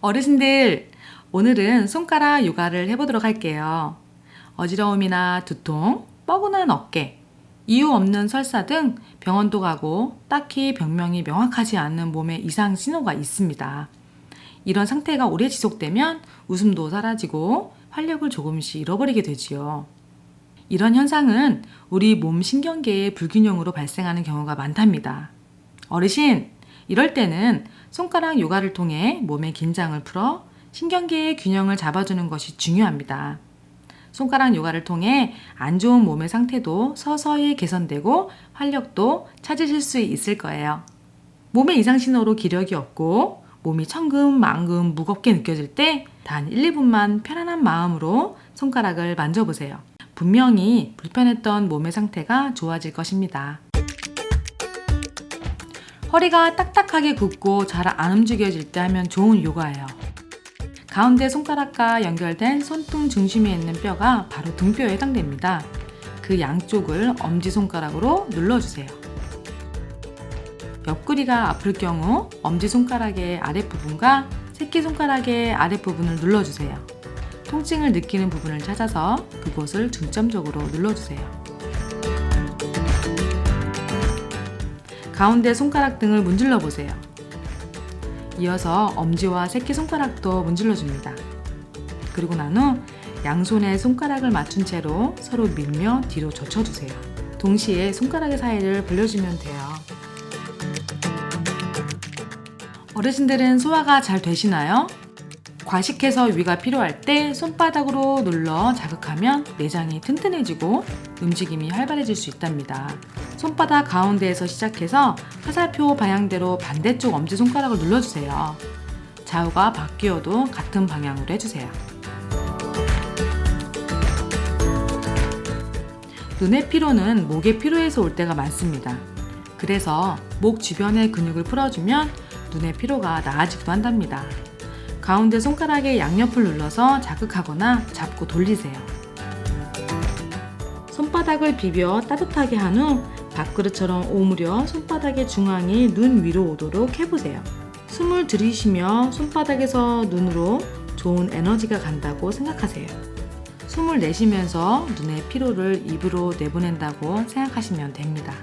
어르신들, 오늘은 손가락 요가를 해보도록 할게요. 어지러움이나 두통, 뻐근한 어깨, 이유 없는 설사 등 병원도 가고 딱히 병명이 명확하지 않은 몸의 이상 신호가 있습니다. 이런 상태가 오래 지속되면 웃음도 사라지고 활력을 조금씩 잃어버리게 되지요. 이런 현상은 우리 몸 신경계의 불균형으로 발생하는 경우가 많답니다. 어르신, 이럴 때는 손가락 요가를 통해 몸의 긴장을 풀어 신경계의 균형을 잡아주는 것이 중요합니다. 손가락 요가를 통해 안 좋은 몸의 상태도 서서히 개선되고 활력도 찾으실 수 있을 거예요. 몸의 이상 신호로 기력이 없고 몸이 천근만근 무겁게 느껴질 때 단 1, 2분만 편안한 마음으로 손가락을 만져보세요. 분명히 불편했던 몸의 상태가 좋아질 것입니다. 허리가 딱딱하게 굽고 잘 안 움직여질 때 하면 좋은 요가예요. 가운데 손가락과 연결된 손등 중심에 있는 뼈가 바로 등뼈에 해당됩니다. 그 양쪽을 엄지손가락으로 눌러주세요. 옆구리가 아플 경우 엄지손가락의 아랫부분과 새끼손가락의 아랫부분을 눌러주세요. 통증을 느끼는 부분을 찾아서 그곳을 중점적으로 눌러주세요. 가운데 손가락 등을 문질러 보세요. 이어서 엄지와 새끼손가락도 문질러 줍니다. 그리고 난 후 양손에 손가락을 맞춘 채로 서로 밀며 뒤로 젖혀주세요. 동시에 손가락의 사이를 벌려주면 돼요. 어르신들은 소화가 잘 되시나요? 과식해서 위가 필요할 때 손바닥으로 눌러 자극하면 내장이 튼튼해지고 움직임이 활발해질 수 있답니다. 손바닥 가운데에서 시작해서 화살표 방향대로 반대쪽 엄지손가락을 눌러주세요. 좌우가 바뀌어도 같은 방향으로 해주세요. 눈의 피로는 목의 피로에서 올 때가 많습니다. 그래서 목 주변의 근육을 풀어주면 눈의 피로가 나아지기도 한답니다. 가운데 손가락의 양옆을 눌러서 자극하거나 잡고 돌리세요. 손바닥을 비벼 따뜻하게 한 후 밥그릇처럼 오므려 손바닥의 중앙이 눈 위로 오도록 해보세요. 숨을 들이쉬며 손바닥에서 눈으로 좋은 에너지가 간다고 생각하세요. 숨을 내쉬면서 눈의 피로를 입으로 내보낸다고 생각하시면 됩니다.